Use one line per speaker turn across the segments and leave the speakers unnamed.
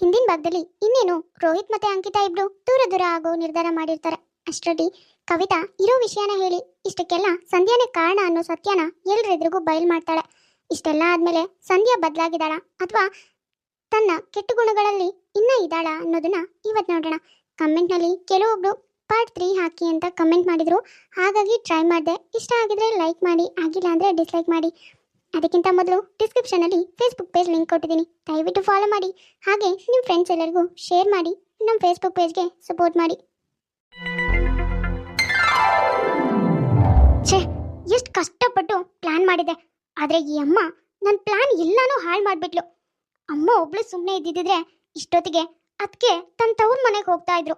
ಹಿಂದಿನ ಭಾಗದಲ್ಲಿ ಇನ್ನೇನು ರೋಹಿತ್ ಮತ್ತೆ ಅಂಕಿತಾ ಇಬ್ರು ದೂರ ದೂರ ಆಗೋ ನಿರ್ಧಾರ ಮಾಡಿರ್ತಾರೆ. ಅಷ್ಟರಲ್ಲಿ ಕವಿತಾ ಇರೋ ವಿಷಯನ ಹೇಳಿ ಇಷ್ಟಕ್ಕೆಲ್ಲ ಸಂಧ್ಯಾನೇ ಕಾರಣ ಅನ್ನೋ ಸತ್ಯನ ಎಲ್ರೆದ್ರಿಗೂ ಬಯಲು ಮಾಡ್ತಾಳೆ. ಇಷ್ಟೆಲ್ಲ ಆದ್ಮೇಲೆ ಸಂಧ್ಯಾ ಬದಲಾಗಿದ್ದಾಳ ಅಥವಾ ತನ್ನ ಕೆಟ್ಟ ಗುಣಗಳಲ್ಲಿ ಇನ್ನ ಇದ್ದಾಳ ಅನ್ನೋದನ್ನ ಇವತ್ತು ನೋಡೋಣ. ಕಮೆಂಟ್ನಲ್ಲಿ ಕೆಲವೊಬ್ರು ಪಾರ್ಟ್ ತ್ರೀ ಹಾಕಿ ಅಂತ ಕಮೆಂಟ್ ಮಾಡಿದ್ರು. ಹಾಗಾಗಿ ಟ್ರೈ ಮಾಡಿದೆ. ಇಷ್ಟ ಆಗಿದ್ರೆ ಲೈಕ್ ಮಾಡಿ, ಆಗಿಲ್ಲ ಅಂದರೆ ಡಿಸ್ಲೈಕ್ ಮಾಡಿ. ಅದಕ್ಕಿಂತ ಮೊದಲು ಡಿಸ್ಕ್ರಿಪ್ಷನಲ್ಲಿ ಫೇಸ್ಬುಕ್ ಪೇಜ್ ಲಿಂಕ್ ಕೊಟ್ಟಿದ್ದೀನಿ. ದಯವಿಟ್ಟು ಫಾಲೋ ಮಾಡಿ. ಹಾಗೆ ನಿಮ್ಮ ಫ್ರೆಂಡ್ಸ್ ಎಲ್ಲರಿಗೂ ಶೇರ್ ಮಾಡಿ ನಮ್ಮ ಫೇಸ್ಬುಕ್ ಪೇಜ್ಗೆ ಸಪೋರ್ಟ್ ಮಾಡಿ. ಛೇ, ಎಷ್ಟು ಕಷ್ಟಪಟ್ಟು ಪ್ಲಾನ್ ಮಾಡಿದೆ. ಆದರೆ ಈ ಅಮ್ಮ ನನ್ನ ಪ್ಲಾನ್ ಎಲ್ಲಾನು ಹಾಳು ಮಾಡಿಬಿಟ್ಲು. ಅಮ್ಮ ಒಬ್ಳು ಸುಮ್ಮನೆ ಇದ್ದಿದ್ರೆ ಇಷ್ಟೊತ್ತಿಗೆ ಅದಕ್ಕೆ ತನ್ನ ತವ್ರ ಮನೆಗೆ ಹೋಗ್ತಾ ಇದ್ರು.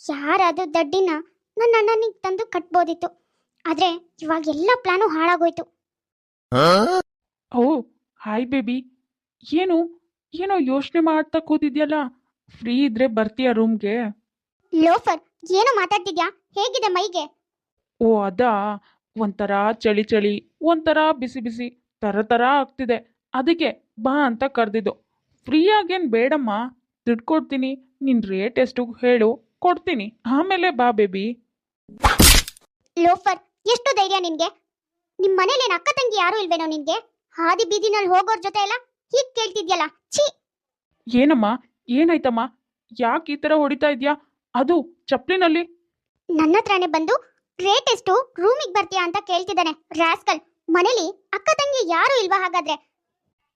ಯಾರಾದ್ರೂ ದಡ್ಡಿನ ನನ್ನ ಅಣ್ಣನಿಗೆ ತಂದು ಕಟ್ಬೋದಿತ್ತು. ಆದರೆ ಇವಾಗ ಎಲ್ಲ ಪ್ಲಾನು ಹಾಳಾಗೋಯ್ತು.
Oh hi baby. ಏನು ಏನೋ ಯೋಚನೆ ಮಾಡ್ತಾ ಕೂತಿದ್ಯಲ್ಲ? ಫ್ರೀ ಇದ್ರೆ ಬರ್ತೀಯ ರೂಮ್ಗೆ?
ಲೋಫರ್ ಏನು ಮಾತಾಡ್ತಿದ್ಯಾ? ಹೇಗಿದೆ ಮೈಗೆ?
ಓ ಅದಾ? ಒಂಥರ ಚಳಿ ಚಳಿ ಒಂಥರ ಬಿಸಿ ಬಿಸಿ ತರ ತರ ಆಗ್ತಿದೆ. ಅದಕ್ಕೆ ಬಾ ಅಂತ ಕರೆದಿದ್ದು. ಫ್ರೀಯಾಗೇನು ಬೇಡಮ್ಮ. ದುಡ್ಡು ಕೊಡ್ತೀನಿ ನಿನ್ನ ರೇಟ್ ಎಷ್ಟು ಹೇಳು ಕೊಡ್ತೀನಿ. ಆಮೇಲೆ ಬಾ ಬೇಬಿ.
ಲೋಫರ್ ಎಷ್ಟು ಧೈರ್ಯ ನಿನ್ಗೆ? ನಿಮ್ ಮನೇಲಿ ಅಕ್ಕ ತಂಗಿ ಯಾರು ಇಲ್ವೇನೋ ನಿನ್ಗೆ? ಹಾದಿ ಬೀದಿನಲ್ಲಿ ಹೋಗೋರ್ ಜೊತೆ ಎಲ್ಲ ಹೀಗ್ ಕೇಳ್ತಿದ್ಯಲ್ಲ? ಛೀ!
ಏನಮ್ಮ? ಏನಾಯ್ತಮ್ಮ? ಯಾಕೆ ಈ ತರ ಹೊಡಿತಾ ಇದ್ಯಾ? ಅದು ಚಪ್ಲಿನಲ್ಲಿ?
ನನ್ನ ಹತ್ರನೇ ಬಂದು ರೇಟ್ ಎಷ್ಟು ರೂಮಿಗೆ ಬರ್ತೀಯಾ? ಅಂತ ಕೇಳ್ತಿದ್ದಾನೆ ರಾಸ್ಕಲ್. ಮನೇಲಿ ಅಕ್ಕ ತಂಗಿ ಯಾರು ಇಲ್ವಾ ಹಾಗಾದ್ರೆ?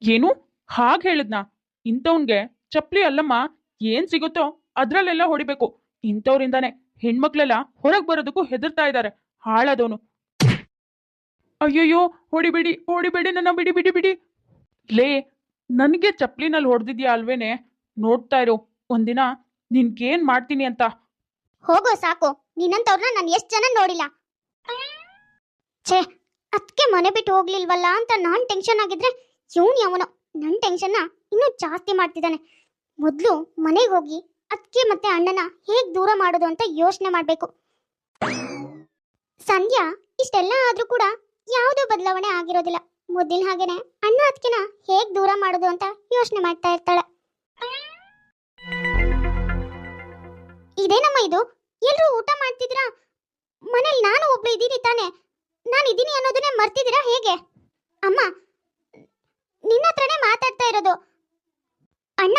ಏನು? ಹಾಗೆ ಹೇಳಿದ್ನಾ? ಇಂಥವ್ನ್ಗೆ ಚಪ್ಲಿ ಅಲ್ಲಮ್ಮ ಏನ್ ಸಿಗುತ್ತೋ ಅದ್ರಲ್ಲೆಲ್ಲ ಹೊಡಿಬೇಕು. ಇಂಥವ್ರಿಂದಾನೆ ಹೆಣ್ಮಕ್ಳೆಲ್ಲ ಹೊರಗ್ ಬರೋದಕ್ಕೂ ಹೆದರ್ತಾ ಇದ್ದಾರೆ ಹಾಳಾದವನು. ಅಯ್ಯಯ್ಯೋ, ಹೊಡಿಬೇಡಿ ಹೊಡಿಬೇಡಿ ನನ್ನ ಬಿಡಿ ಬಿಡಿ ಬಿಡಿ. ಲೇ, ನನಗೆ ಚಪ್ಲಿನಲ್ಲಿ ಹೊಡೆದಿದ್ಯಾ ಅಲ್ವೇನೆ? ನೋಡ್ತಾ ಇರು, ಒಂದಿನ ನಿನ್ಗೇನ್ ಮಾಡ್ತೀನಿ ಅಂತ.
ಹೋಗೋ ಸಾಕು ನಿನ್ನಂತವ್ರನ್ನ ನಾನು ಎಷ್ಟು ಜನ ನೋಡಿಲ್ಲ. ಛೇ ಅದಕ್ಕೆ ಮನೆ ಬಿಟ್ಟು ಹೋಗ್ಲಿಲ್ವಲ್ಲ ಅಂತ ನಾನ್ ಟೆನ್ಷನ್ ಆಗಿದ್ರೆ ಇವನ್ ಯಾವನೋ ನನ್ನ ಟೆನ್ಷನ್ನ ಇನ್ನೂ ಜಾಸ್ತಿ ಮಾಡ್ತಿದ್ದಾನೆ. ಮೊದಲು ಮನೆಗೆ ಹೋಗಿ ಅದಕ್ಕೆ ಮತ್ತೆ ಅಣ್ಣನ ಹೇಗ್ ದೂರ ಮಾಡೋದು ಅಂತ ಯೋಚನೆ ಮಾಡಬೇಕು. ಸಂಧ್ಯಾ, ಇಷ್ಟೆಲ್ಲ ಆದ್ರೂ ಕೂಡ ಯಾವುದೋ ಬದಲಾವಣೆ ಆಗಿರೋದಿಲ್ಲ. ಮೊದಲಿನ ಹಾಗೇನೆ ಅಣ್ಣ ಅದಕ್ಕಿನ ಹೇಗ್ ದೂರ ಮಾಡೋದು ಅಂತ ಯೋಚನೆ ಮಾಡ್ತಾ ಇರ್ತಾಳೆ. ಇದೇನಮ್ಮ ಇದು? ಎಲ್ರೂ ಊಟ ಮಾಡ್ತಿದ್ದೀರಾ? ಮನೇಲಿ ನಾನು ಒಬ್ಳು ಇದ್ದೀನಿ ತಾನೆ. ನಾನು ಇದ್ದೀನಿ ಅನ್ನೋದನ್ನೇ ಮರ್ತಿದ್ದೀರಾ ಹೇಗೆ? ಅಮ್ಮ, ನಿನ್ನ ಹತ್ರನೇ ಮಾತಾಡ್ತಾ ಇರೋದು. ಅಣ್ಣ,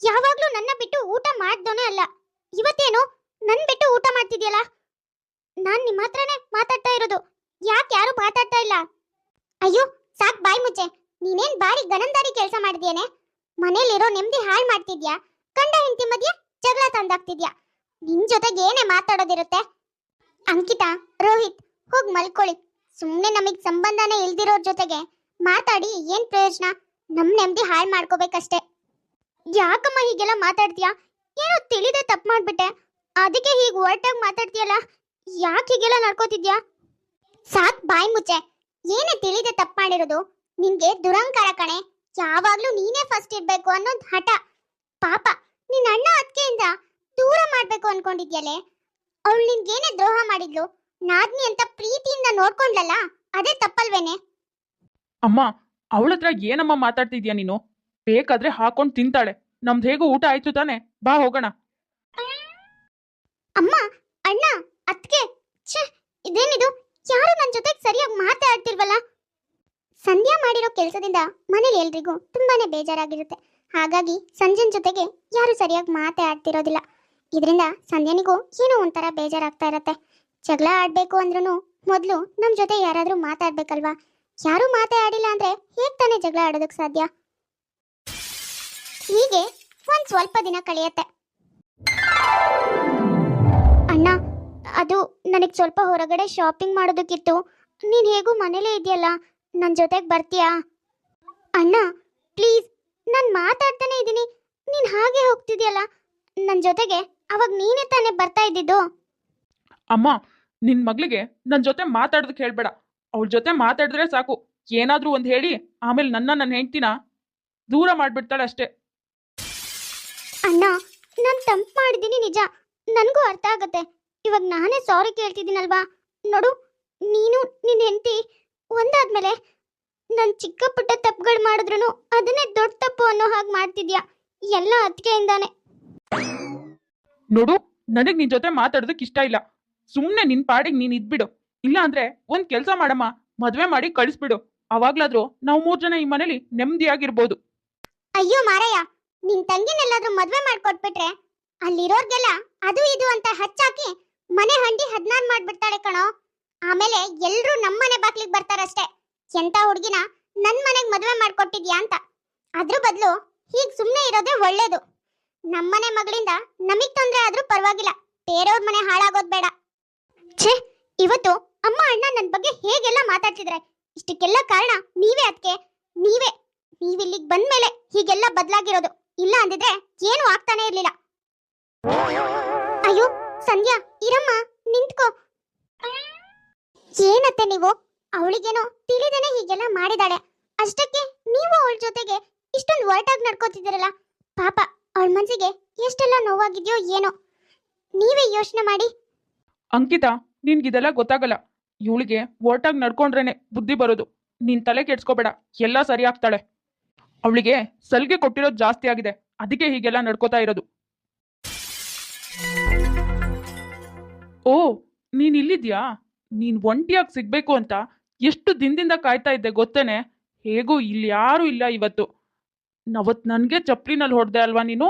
ಯಾವಾಗ್ಲೂ ನನ್ನ ಬಿಟ್ಟು ಊಟ ಮಾಡ್ದೋನೇ ಅಲ್ಲ. ಇವತ್ತೇನು? ನನ್ ಬಿಟ್ಟು ಊಟ ಮಾಡ್ತಿದ್ಯಲ್ಲ? ನಾನ್ ನಿಮ್ಮ ಹತ್ರನೇ ಮಾತಾಡ್ತಾ ಇರೋದು. ಯಾಕೆ ಯಾರು ಮಾತಾಡ್ತಾ ಇಲ್ಲ? ಅಯ್ಯೋ, ಸಾಕ್ ಬಾಯ್ ಮುಚ್ಚೆ. ನೀನೇನ್ ಬಾರಿ ಗನಂದಾರಿ ಕೆಲಸ ಮಾಡಿದ್ಯಾನೆ? ಮನೇಲಿರೋ ನೆಮ್ಮದಿ ಹಾಳು ಮಾಡ್ತಿದ್ಯಾ? ಕಂಡ ಹೆಂಡತಿ ಮಧ್ಯೆ ಜಗಳ ತಂದಾಗ್ತಿದ್ಯಾ ನಿನ್ ಜೊತೆಗೆ ಏನೇ ಮಾತಾಡೋದಿರುತ್ತೆ? ಅಂಕಿತಾ, ರೋಹಿತ್, ಹೋಗ್ ಮಲ್ಕೊಳ್ಳಿ. ಸುಮ್ನೆ ನಮಗ್ ಸಂಬಂಧನೇ ಇಲ್ದಿರೋರ್ ಜೊತೆಗೆ ಮಾತಾಡಿ ಏನ್ ಪ್ರಯೋಜನ? ನಮ್ ನೆಮ್ಮದಿ ಹಾಳು ಮಾಡ್ಕೋಬೇಕಷ್ಟೇ. ಯಾಕಮ್ಮ ಹೀಗೆಲ್ಲ ಮಾತಾಡ್ತೀಯಾ? ಏನೋ ತಿಳಿದೆ ತಪ್ಪು ಮಾಡ್ಬಿಟ್ಟೆ. ಅದಕ್ಕೆ ಹೀಗೆ ಒರಟಾಗಿ ಮಾತಾಡ್ತೀಯಲ್ಲ? ಯಾಕೆ ಹೀಗೆಲ್ಲ ನಡ್ಕೋತಿದ್ಯಾ? ಸಾಕ್ ಬಾಯ್ ಮುಚ್ಚೆ. ಏನೇ ತಿಳಿದೆ ತಪ್ಪು ಮಾಡಿರೋದು ನಿನ್ಗೆ ದುರಂಕಾರ ಕಣೆ. ಯಾವಾಗ್ಲೂ ನೀನೇ ಫಸ್ಟ್ ಇರ್ಬೇಕು ಅನ್ನೋದ್ ಹಠ. ಪಾಪ ನಿನ್ನ ಅಣ್ಣ ಅದ್ಕೆಯಿಂದ ದೂರ ಮಾಡ್ಬೇಕು ಅನ್ಕೊಂಡಿದ್ಯಲೆ? ಅವಳು ನಿನ್ಗೇನೆ ದ್ರೋಹ ಮಾಡಿದ್ಲು? ನಾದ್ನಿ ಅಂತ ಪ್ರೀತಿಯಿಂದ ನೋಡ್ಕೊಂಡ್ಲಲ್ಲ? ಅದೇ ತಪ್ಪಲ್ವೇನೆ?
ಅಮ್ಮ ಅವಳ ಹತ್ರ ಏನಮ್ಮ ಮಾತಾಡ್ತಿದ್ಯಾ ನೀನು? ಬೇಕಾದ್ರೆ ಹಾಕೊಂಡ್ ತಿಂತಾಳೆ. ನಮ್ದು ಹೇಗೂ ಊಟ ಆಯ್ತು ತಾನೆ. ಬಾ ಹೋಗೋಣ.
ಅಮ್ಮ ಅಣ್ಣ ಅತ್ಗೆ ಛೇ ಇದೇನಿದು? ಯಾರು ನನ್ನ ಜೊತೆಗೆ ಸರಿಯಾಗಿ ಮಾತಾಡ್ತಿಲ್ವಲ್ಲ ಸಂಧ್ಯಾ ಮಾಡಿರೋ ಕೆಲಸದಿಂದ ಮನೇಲಿ ಎಲ್ರಿಗೂ ತುಂಬಾನೇ ಬೇಜಾರಾಗಿರುತ್ತೆ. ಹಾಗಾಗಿ ಸಂಜನ್ ಜೊತೆಗೆ ಯಾರು ಸರಿಯಾಗಿ ಮಾತೆ ಆಡ್ತಿರೋದಿಲ್ಲ. ಇದರಿಂದ ಸಂಧ್ಯಾನಿಗೂ ಏನೋ ಒಂಥರ ಬೇಜಾರಾಗ್ತಾ ಇರತ್ತೆ. ಜಗಳ ಆಡಬೇಕು ಅಂದ್ರೂ ಮೊದಲು ನಮ್ಮ ಜೊತೆ ಯಾರಾದರೂ ಮಾತಾಡ್ಬೇಕಲ್ವಾ? ಯಾರೂ ಮಾತೇ ಆಡಿಲ್ಲ ಅಂದ್ರೆ ಹೇಗೆ ತಾನೇ ಜಗಳ ಆಡೋದಕ್ಕೆ ಸಾಧ್ಯ? ಹೀಗೆ ಒಂದು ಸ್ವಲ್ಪ ದಿನ ಕಳೆಯತ್ತೆ. ಅದು ನನಗೆ ಸ್ವಲ್ಪ ಹೊರಗಡೆ ಶಾಪಿಂಗ್ ಮಾಡೋದಕ್ಕಿತ್ತು. ನೀನು ಹೇಗೂ ಮನೇಲೇ ಇದೆಯಲ್ಲ? ನನ್ನ ಜೊತೆಗೆ ಬರ್ತೀಯಾ? ಅಣ್ಣ ಪ್ಲೀಸ್ ನಾನು ಮಾತಾಡ್ತಾನೆ ಇದ್ದೀನಿ. ನೀನು ಹಾಗೆ ಹೋಗ್ತಿದ್ಯಲ್ಲ? ನನ್ನ ಜೊತೆಗೆ ಅವಾಗ ನೀನೇ ತಾನೇ ಬರ್ತಾ ಇದ್ದಿದ್ದು?
ಅಮ್ಮ ನಿನ್ ಮಗಳಿಗೆ ನನ್ನ ಜೊತೆ ಮಾತಾಡೋದಕ್ಕೆ ಹೇಳ್ಬೇಡ. ಅವಳ ಜೊತೆ ಮಾತಾಡಿದ್ರೆ ಸಾಕು. ಏನಾದರೂ ಒಂದು ಹೇಳಿ ಆಮೇಲೆ ನನ್ನ ನನ್ನ ಹೆಂಡ್ತಿನ ದೂರ ಮಾಡಿಬಿಡ್ತಾಳೆ ಅಷ್ಟೇ.
ಅಣ್ಣ ನಾನು ತಂಪು ಮಾಡಿದ್ದೀನಿ ನಿಜ. ನನಗೂ ಅರ್ಥ ಆಗುತ್ತೆ. ಇವಾಗ ನಾನೇ ಸಾರಿ ಕೇಳ್ತಿದ್ದೀನಲ್ವಾ? ನೋಡು ನೀನು ನಿನ್ನ ಹೆಂಡತಿ ಒಂದಾದ್ಮೇಲೆ ನಾನು ಚಿಕ್ಕ ಪುಟ್ಟ ತಪ್ಪುಗಳು ಮಾಡಿದ್ರು ಅದನ್ನೇ ದೊಡ್ಡ ತಪ್ಪು ಅನ್ನೋ ಹಾಗೆ ಮಾಡ್ತಿದ್ಯಾ? ಎಲ್ಲ ಅದಕ್ಕೆಯಿಂದಾನೆ
ನೋಡು ನನಗ್ ನಿನ್ ಜೊತೆ ಮಾತಾಡೋದಕ್ ಇಷ್ಟ ಇಲ್ಲ. ಸುಮ್ನೆ ನಿನ್ ಪಾಡಿಗೆ ನೀನ್ ಇದ್ಬಿಡು. ಇಲ್ಲ ಅಂದ್ರೆ ಒಂದ್ ಕೆಲ್ಸ ಮಾಡಮ್ಮ ಮದ್ವೆ ಮಾಡಿ ಕಳಿಸ್ಬಿಡು. ಅವಾಗ್ಲಾದ್ರೂ ನಾವ್ ಮೂರ್ ಜನ ಈ ಮನೇಲಿ ನೆಮ್ಮದಿಯಾಗಿರ್ಬೋದು
ಅಯ್ಯೋ ಮಾರಯ್ಯ ನಿನ್ ತಂಗಿನೆಲ್ಲಾದ್ರೂ ಮದ್ವೆ ಮಾಡ್ಕೊಟ್ಬಿಟ್ರೆ ಅಲ್ಲಿರೋರ್ಗೆಲ್ಲ ಅದು ಇದು ಅಂತ ಹಚ್ಚಾಕಿ ಮನೆ ಹಂಡಿ ಹದ್ನಾರ್ ಮಾಡ್ಬಿಡ್ತಾಳೆ ಕಣೋ. ಆಮೇಲೆ ಎಲ್ರೂ ನಮ್ಮನೆ ಬಾಗ್ಲಿಗ್ ಬರ್ತಾರಷ್ಟೇ. ಎಂತ ಹುಡುಗಿನ ನನ್ ಮನೆಗ್ ಮದ್ವೆ ಮಾಡ್ಕೊಟ್ಟಿದ್ಯಾ ಅಂತ. ಅದ್ರ ಬದಲು ಹೀಗ್ ಸುಮ್ನೆ ಇರೋದೇ ಒಳ್ಳೇದು. ನಮ್ಮನೆ ಮಗಳಿಂದ ನಮಿಗ್ ತೊಂದ್ರೆ ಆದ್ರೂ ಪರವಾಗಿಲ್ಲ. ಬೇರೆಯವ್ರ ಮನೆ ಹಾಳಾಗೋದ್ ಬೇಡ. ಛೇ, ಇವತ್ತು ಅಮ್ಮ ಅಣ್ಣ ನನ್ ಬಗ್ಗೆ ಹೇಗೆಲ್ಲ ಮಾತಾಡ್ತಿದ್ರೆ? ಇಷ್ಟಕ್ಕೆಲ್ಲ ಕಾರಣ ನೀವೇ ಅದಕ್ಕೆ ನೀವೇ, ನೀವಿಲ್ಲಿಗ್ ಬಂದ್ಮೇಲೆ ಹೀಗೆಲ್ಲ ಬದಲಾಗಿರೋದು. ಇಲ್ಲ ಅಂದಿದ್ರೆ ಏನು ಆಗ್ತಾನೆ ಇರ್ಲಿಲ್ಲ. ಅಯ್ಯೋ ಸಂಧ್ಯಾ, ಇರಮ್ಮ, ನಿಂತ್ಕೋ. ಏನತ್ತೆ ನೀವು? ಅವಳಿಗೇನೋ ತಿಳಿದೇನೆ ಹೀಗೆಲ್ಲ ಮಾಡಿದಾಳೆ. ಅಷ್ಟಕ್ಕೆ ನೀವು ಅವಳ ಜೊತೆಗೆ ಇಷ್ಟೊಂದು ಒರಟಾಗಿ ನಡ್ಕೋತಿದ್ದೀರಲ್ಲ? ಪಾಪ, ಅವಳ ಮನಸ್ಸಿಗೆ ಎಷ್ಟೆಲ್ಲ ನೋವಾಗಿದೆಯೋ ಏನೋ. ನೀವೇ ಯೋಚನೆ ಮಾಡಿ.
ಅಂಕಿತಾ, ನಿನ್ಗಿದೆಲ್ಲ ಗೊತ್ತಾಗಲ್ಲ. ಇವಳಿಗೆ ಒರ್ಟಾಗಿ ನಡ್ಕೊಂಡ್ರೇನೆ ಬುದ್ಧಿ ಬರೋದು. ನಿನ್ ತಲೆ ಕೆಡ್ಸ್ಕೋಬೇಡ, ಎಲ್ಲ ಸರಿ ಆಗ್ತಾಳೆ ಅವಳಿಗೆ ಸಲ್ಗೆ ಕೊಟ್ಟಿರೋದು ಜಾಸ್ತಿ ಆಗಿದೆ. ಅದಕ್ಕೆ ಹೀಗೆಲ್ಲ ನಡ್ಕೋತಾ ಇರೋದು. ಓ ನೀನ್ ಇಲ್ಲಿದ್ಯಾ? ನೀನ್ ಒಂಟಿಯಾಗಿ ಸಿಗ್ಬೇಕು ಅಂತ ಎಷ್ಟು ದಿನದಿಂದ ಕಾಯ್ತಾ ಇದ್ದೆ ಗೊತ್ತೇನೆ? ಹೇಗೂ ಇಲ್ಲಿ ಯಾರು ಇಲ್ಲ ಇವತ್ತು. ನವತ್ ನನ್ಗೆ ಚಪ್ಲಿನಲ್ಲಿ ಹೊಡೆದೆ ಅಲ್ವಾ ನೀನು?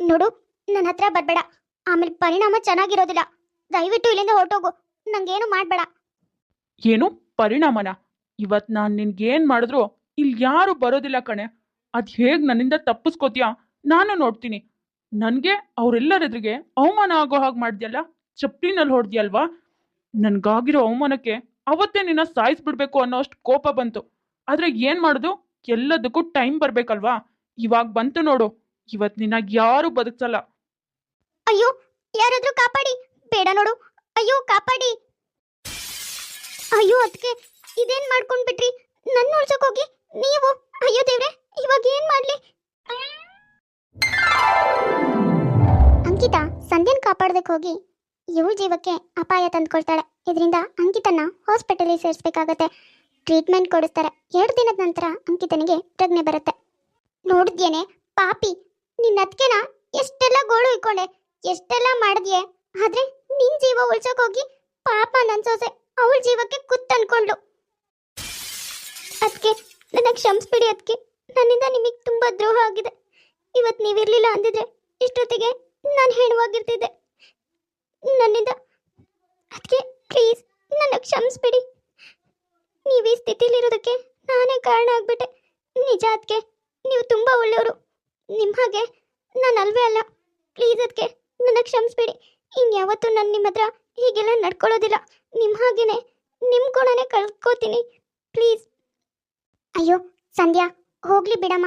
ನೋಡು ನನ್ನ ಹತ್ರ ಬರ್ಬೇಡ. ಆಮೇಲೆ ಪರಿಣಾಮ ಚೆನ್ನಾಗಿರೋದಿಲ್ಲ. ದಯವಿಟ್ಟು ಇಲ್ಲಿಂದ ಹೊರಟೋಗು. ನಂಗೇನು ಮಾಡ್ಬೇಡ.
ಏನು? ಪರಿಣಾಮನ? ಇವತ್ ನಾನ್ ನಿನ್ಗೇನ್ ಮಾಡಿದ್ರು ಇಲ್ಲಿ ಯಾರು ಬರೋದಿಲ್ಲ ಕಣೆ. ಅದ್ ಹೇಗ್ ನನ್ನಿಂದ ತಪ್ಪಿಸ್ಕೋತೀಯ? ನಾನು ನೋಡ್ತೀನಿ. ನನ್ಗೆ ಅವ್ರೆಲ್ಲರೆದ್ರಿಗೆ ಅವಮಾನ ಆಗೋ ಹಾಗೆ ಮಾಡ್ದ್ಯಲ್ಲ? ಚಪ್ಲಿನಲ್ಲಿ ಅಲ್ವಾ ನನ್ಗಾಗಿರೋ ಅವಮಾನಕ್ಕೆ ಅವತ್ತೇ ನಿನ್ನ ಸಾಯಿಸ್ಬಿಡ್ಬೇಕು ಅನ್ನೋ ಅಷ್ಟು ಕೋಪ ಬಂತು. ಆದ್ರೆ ಏನ್ ಮಾಡೋದು? ಎಲ್ಲದಕ್ಕೂ ಟೈಮ್ ಬರ್ಬೇಕಲ್ವಾ? ಇವಾಗ ಬಂತು ನೋಡು. ಇವತ್ ನಿನ್ನ ಯಾರು ಬದುಕ್ಸಲ್ಲ.
ಅಯ್ಯೋ, ಯಾರಾದ್ರೂ ಕಾಪಾಡಿ. ಬೇಡ ನೋಡು. ಅಯ್ಯೋ, ಕಾಪಾಡಿ. ಅಯ್ಯೋ ಅದಕ್ಕೆ ಇದೇನ್ ಮಾಡ್ಕೊಂಡ್ ಬಿಟ್ರಿ ನನ್ನ ಉಳ್ಸಕ್ ಹೋಗಿ. ನೀವು? ಅಯ್ಯೋ ದೇವ್ರೆ, ಇವಾಗ ಏನ್ ಮಾಡ್ಲಿ? ಅಂಕಿತಾ, ಸಂಧ್ಯನ್ ಕಾಪಾಡ್ಬೇಕು ಹೋಗಿ ಇವಳ ಜೀವಕ್ಕೆ ಅಪಾಯ ತಂದ್ಕೊಳ್ತಾಳೆ. ಇದರಿಂದ ಅಂಕಿತನ ಹಾಸ್ಪಿಟಲಿಗೆ ಸೇರಿಸ್ಬೇಕಾಗತ್ತೆ. ಟ್ರೀಟ್ಮೆಂಟ್ ಕೊಡಿಸ್ತಾರೆ. ಎರಡು ದಿನದ ನಂತರ ಅಂಕಿತನಿಗೆ ಪ್ರಜ್ಞೆ ಬರುತ್ತೆ. ನೋಡಿದ್ಯೇನೆ, ಪಾಪಿ, ನಿನ್ನ ಅದ್ಕೆನ ಎಷ್ಟೆಲ್ಲ ಗೋಳು ಇಕ್ಕೊಂಡೆ ಎಷ್ಟೆಲ್ಲ ಮಾಡಿದ್ಯೆ. ಆದ್ರೆ ನಿನ್ ಜೀವ ಉಳ್ಸಕ್ ಪಾಪ ನನ್ ಸೊಸೆ ಅವಳ ಜೀವಕ್ಕೆ ಕುತ್ ಅನ್ಕೊಂಡ್ಲು ಅದಕ್ಕೆ ನನ್ನ ಕ್ಷಮಿಸ್ಬಿಡಿ ಅದಕ್ಕೆ ನನ್ನಿಂದ ನಿಮಗೆ ತುಂಬಾ ದ್ರೋಹ ಆಗಿದೆ. ಇವತ್ ನೀವಿರ್ಲಿಲ್ಲ ಅಂದಿದ್ರೆ ಇಷ್ಟೊತ್ತಿಗೆ ನಾನು ಹೆಣವಾಗಿರ್ತಿದ್ದೆ. ನನ್ನಿಂದ ಅದಕ್ಕೆ ಪ್ಲೀಸ್ ನನ್ನ ಕ್ಷಮಿಸ್ಬಿಡಿ. ನೀವು ಈ ಸ್ಥಿತಿಲಿರೋದಕ್ಕೆ ನಾನೇ ಕಾರಣ ಆಗ್ಬಿಟ್ಟೆ. ನಿಜ ಅದಕ್ಕೆ ನೀವು ತುಂಬ ಒಳ್ಳೆಯವರು. ನಿಮ್ಮ ಹಾಗೆ ನಾನು ಅಲ್ವೇ ಅಲ್ಲ. ಪ್ಲೀಸ್ ಅದಕ್ಕೆ ನನ್ನ ಕ್ಷಮಿಸ್ಬಿಡಿ. ಇನ್ಯಾವತ್ತೂ ನಾನು ನಿಮ್ಮ ಹತ್ರ ಹೀಗೆಲ್ಲ ನಡ್ಕೊಳ್ಳೋದಿಲ್ಲ. ನಿಮ್ಮ ಹಾಗೇನೆ ನಿಮ್ಮ ಕೂಡನೇ ಕಳ್ಕೋತೀನಿ. ಪ್ಲೀಸ್ ಅಯ್ಯೋ, ಸಂಧ್ಯಾ, ಹೋಗ್ಲಿ ಬಿಡಮ್ಮ.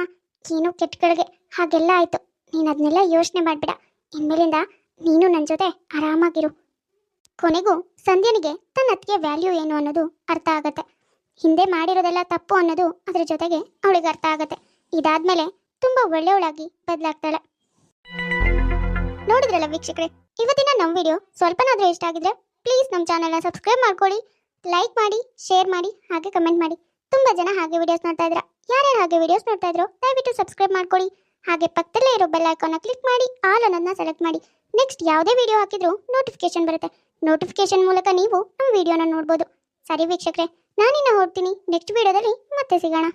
ಏನೋ ಕೆಟ್ಟಗಳಿಗೆ ಹಾಗೆಲ್ಲ ಆಯಿತು. ನೀನು ಅದನ್ನೆಲ್ಲ ಯೋಚನೆ ಮಾಡಿಬಿಡ. ಇನ್ಮೇಲಿಂದ ನೀನು ನನ್ನ ಜೊತೆ ಆರಾಮಾಗಿರು. ಕೊನೆಗೂ ಸಂಧ್ಯನಿಗೆ ತನ್ನ ಅತ್ತಿಗೆ ವ್ಯಾಲ್ಯೂ ಏನು ಅನ್ನೋದು ಅರ್ಥ ಆಗತ್ತೆ. ಹಿಂದೆ ಮಾಡಿರೋದೆಲ್ಲ ತಪ್ಪು ಅನ್ನೋದು ಅದ್ರ ಜೊತೆಗೆ ಅವಳಿಗೆ ಅರ್ಥ ಆಗತ್ತೆ. ಇದಾದ್ಮೇಲೆ ತುಂಬಾ ಒಳ್ಳೆಯವಳಾಗಿ ಬದಲಾಗ್ತಾಳೆ. ನೋಡಿದ್ರಲ್ಲ ವೀಕ್ಷಕರೇ, ಇವತ್ತಿನ ನಮ್ಮ ವಿಡಿಯೋ ಸ್ವಲ್ಪನಾದರೂ ಇಷ್ಟ ಆಗಿದ್ರೆ ಪ್ಲೀಸ್ ನಮ್ಮ ಚಾನಲ್ನ ಸಬ್ಸ್ಕ್ರೈಬ್ ಮಾಡ್ಕೊಳ್ಳಿ ಲೈಕ್ ಮಾಡಿ ಶೇರ್ ಮಾಡಿ, ಹಾಗೆ ಕಮೆಂಟ್ ಮಾಡಿ. ತುಂಬಾ ಜನ ಹಾಗೆ ವಿಡಿಯೋಸ್ ನೋಡ್ತಾ ಇದ್ರ. ಯಾರ್ಯಾರು ಹಾಗೆ ವಿಡಿಯೋಸ್ ನೋಡ್ತಾ ಇದ್ರು ದಯವಿಟ್ಟು ಸಬ್ಸ್ಕ್ರೈಬ್ ಮಾಡ್ಕೊಳ್ಳಿ. ಹಾಗೆ ಪಕ್ಕದಲ್ಲೇ ಇರೋ ಬೆಲ್ ಐಕಾನ್ ಕ್ಲಿಕ್ ಮಾಡಿ ಆಲ್ ಅನ್ನೋದನ್ನ ಸೆಲೆಕ್ಟ್ ಮಾಡಿ. ನೆಕ್ಸ್ಟ್ ಯಾವುದೇ ವಿಡಿಯೋ ಹಾಕಿದ್ರು ನೋಟಿಫಿಕೇಶನ್ ಬರುತ್ತೆ. ನೋಟಿಫಿಕೇಶನ್ ಮೂಲಕ ನೀವು ನಮ್ಮ ವಿಡಿಯೋನ ನೋಡ್ಬೋದು. ಸರಿ ವೀಕ್ಷಕರೇ, ನಾನಿನ್ನ ಹೊರಡ್ತೀನಿ ನೆಕ್ಸ್ಟ್ ವಿಡಿಯೋದಲ್ಲಿ ಮತ್ತೆ ಸಿಗೋಣ.